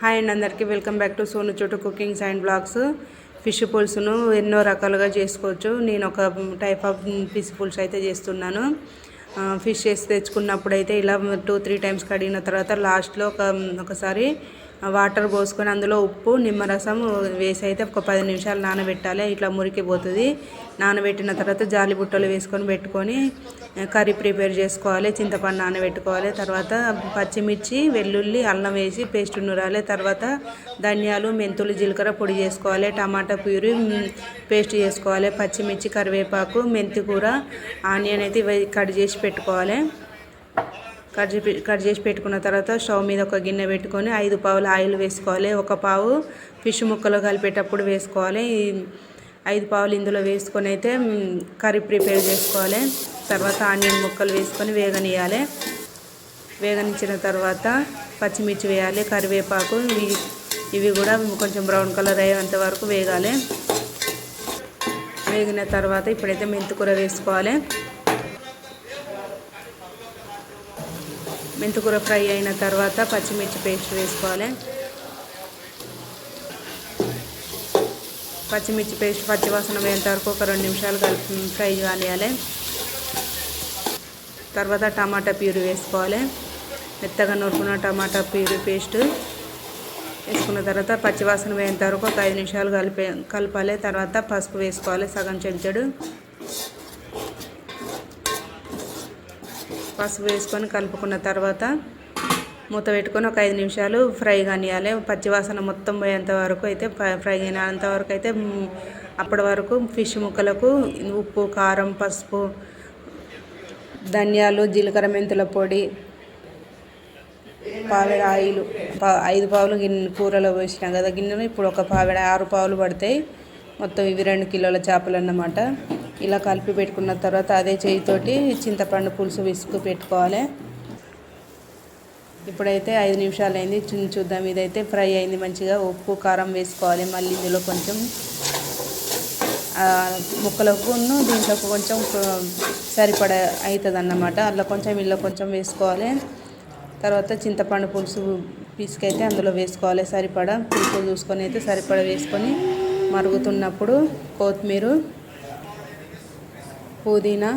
Hi and అందరికీ. Welcome back to Sonu Chotu cookings and blogs. Fish పులుసును ఎన్నో రకాలుగా చేసుకోవచ్చు. నేను ఒక టైప్ ఆఫ్ ఫిష్ పులుసు అయితే చేస్తున్నాను. ఫిష్ చేసి తెచ్చుకున్నప్పుడు అయితే ఇలా టూ త్రీ టైమ్స్ కడిగిన తర్వాత లాస్ట్లో ఒక ఒకసారి వాటర్ పోసుకొని అందులో ఉప్పు నిమ్మరసం వేసి అయితే ఒక పది నిమిషాలు నానబెట్టాలి. ఇట్లా మురికి పోతుంది. నానబెట్టిన తర్వాత జాలి బుట్టలు వేసుకొని పెట్టుకొని కర్రీ ప్రిపేర్ చేసుకోవాలి. చింతపండు నానబెట్టుకోవాలి. తర్వాత పచ్చిమిర్చి వెల్లుల్లి అల్లం వేసి పేస్ట్ నూరాలి. తర్వాత ధనియాలు మెంతులు జీలకర్ర పొడి చేసుకోవాలి. టమాటా ప్యూరి పేస్ట్ చేసుకోవాలి. పచ్చిమిర్చి కరివేపాకు మెంతి కూర ఆనియన్ అయితే కట్ చేసి పెట్టుకోవాలి. కట్ చేసి కట్ చేసి పెట్టుకున్న తర్వాత స్టవ్ మీద ఒక గిన్నె పెట్టుకొని ఐదు పావులు ఆయిల్ వేసుకోవాలి. ఒక పావు ఫిష్ ముక్కలు కలిపేటప్పుడు వేసుకోవాలి. ఐదు పావులు ఇందులో వేసుకొని అయితే కర్రీ ప్రిపేర్ చేసుకోవాలి. తర్వాత ఆనియన్ ముక్కలు వేసుకొని వేగనియాలి వేగనించిన తర్వాత పచ్చిమిర్చి వేయాలి కరివేపాకు ఇవి ఇవి కూడా కొంచెం బ్రౌన్ కలర్ అయ్యేంత వరకు వేగాలి. వేగిన తర్వాత ఇప్పుడైతే మెంతికూర వేసుకోవాలి. మెంతికూర ఫ్రై అయిన తర్వాత పచ్చిమిర్చి పేస్ట్ వేసుకోవాలి. పచ్చిమిర్చి పేస్ట్ పచ్చివాసన పోయేంత వరకు ఒక రెండు నిమిషాలు కలిపి ఫ్రై కానియాలి. తర్వాత టమాటా ప్యూరీ వేసుకోవాలి. మెత్తగా నూరుకున్న టమాటా ప్యూరీ పేస్ట్ వేసుకున్న తర్వాత పచ్చివాసన పోయేంత వరకు ఒక ఐదు నిమిషాలు కలిపే కలపాలి. తర్వాత పసుపు వేసుకోవాలి సగం చెంచడు. పసుపు వేసుకొని కలుపుకున్న తర్వాత మూత పెట్టుకొని ఒక ఐదు నిమిషాలు ఫ్రై కానియాలి. పచ్చివాసన మొత్తం పోయేంత వరకు అయితే ఫ్రై- అయినంత వరకు అయితే అప్పటి వరకు ఫిష్ ముక్కలకు ఉప్పు కారం పసుపు ధనియాలు జీలకర్ర మెంతుల పొడి పావిడ ఆయిల్ పా ఐదు పావులు గిన్నె కూరలో పోసినాం కదా గిన్నెలు. ఇప్పుడు ఒక పావిడ ఆరు పావులు పడతాయి మొత్తం ఇవి రెండు కిలోల చేపలు అన్నమాట. ఇలా కలిపి పెట్టుకున్న తర్వాత అదే చేయితోటి చింతపండు పులుసు విసుకు పెట్టుకోవాలి. ఇప్పుడైతే ఐదు నిమిషాలు అయింది చూద్దాం ఇదైతే ఫ్రై అయింది. మంచిగా ఉప్పు కారం వేసుకోవాలి. మళ్ళీ ఇందులో కొంచెం ముక్కలకు దీంట్లోకి కొంచెం సరిపడ అవుతుంది అన్నమాట అందులో కొంచెం ఇల్లు కొంచెం వేసుకోవాలి. తర్వాత చింతపండు పులుసు పిసికైతే అందులో వేసుకోవాలి. సరిపడ పులుసు చూసుకొని అయితే సరిపడ వేసుకొని మరుగుతున్నప్పుడు కొత్తిమీర పుదీనా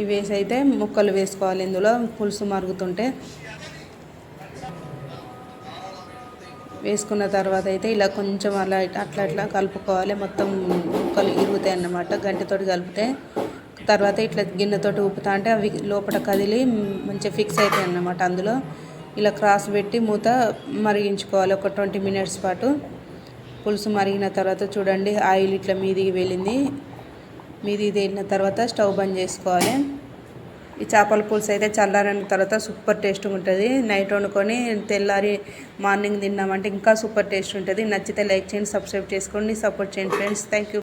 ఇవి వేసి అయితే ముక్కలు వేసుకోవాలి ఇందులో పులుసు మరుగుతుంటే. వేసుకున్న తర్వాత అయితే ఇలా కొంచెం అలా అట్లా అట్లా కలుపుకోవాలి. మొత్తం ముక్కలు ఇరుగుతాయి అన్నమాట గంటతోటి కలిపితే. తర్వాత ఇట్లా గిన్నెతోటి ఊపుతా అంటే అవి లోపల కదిలి మంచిగా ఫిక్స్ అవుతాయి అన్నమాట అందులో. ఇలా క్రాస్ పెట్టి మూత మరిగించుకోవాలి ఒక ట్వంటీ మినిట్స్ పాటు. పులుసు మరిగిన తర్వాత చూడండి ఆయిల్ ఇట్లా మీదికి వెళ్ళింది. మీది తేలిన తర్వాత స్టవ్ బంద్ చేసుకోవాలి. ఈ చేపల పులుసు అయితే చల్లారిన తర్వాత సూపర్ టేస్ట్ ఉంటుంది. నైట్ వండుకొని తెల్లారి మార్నింగ్ తిన్నామంటే ఇంకా సూపర్ టేస్ట్ ఉంటుంది. నచ్చితే లైక్ చేయండి సబ్స్క్రైబ్ చేసుకోండి సపోర్ట్ చేయండి ఫ్రెండ్స్. Thank you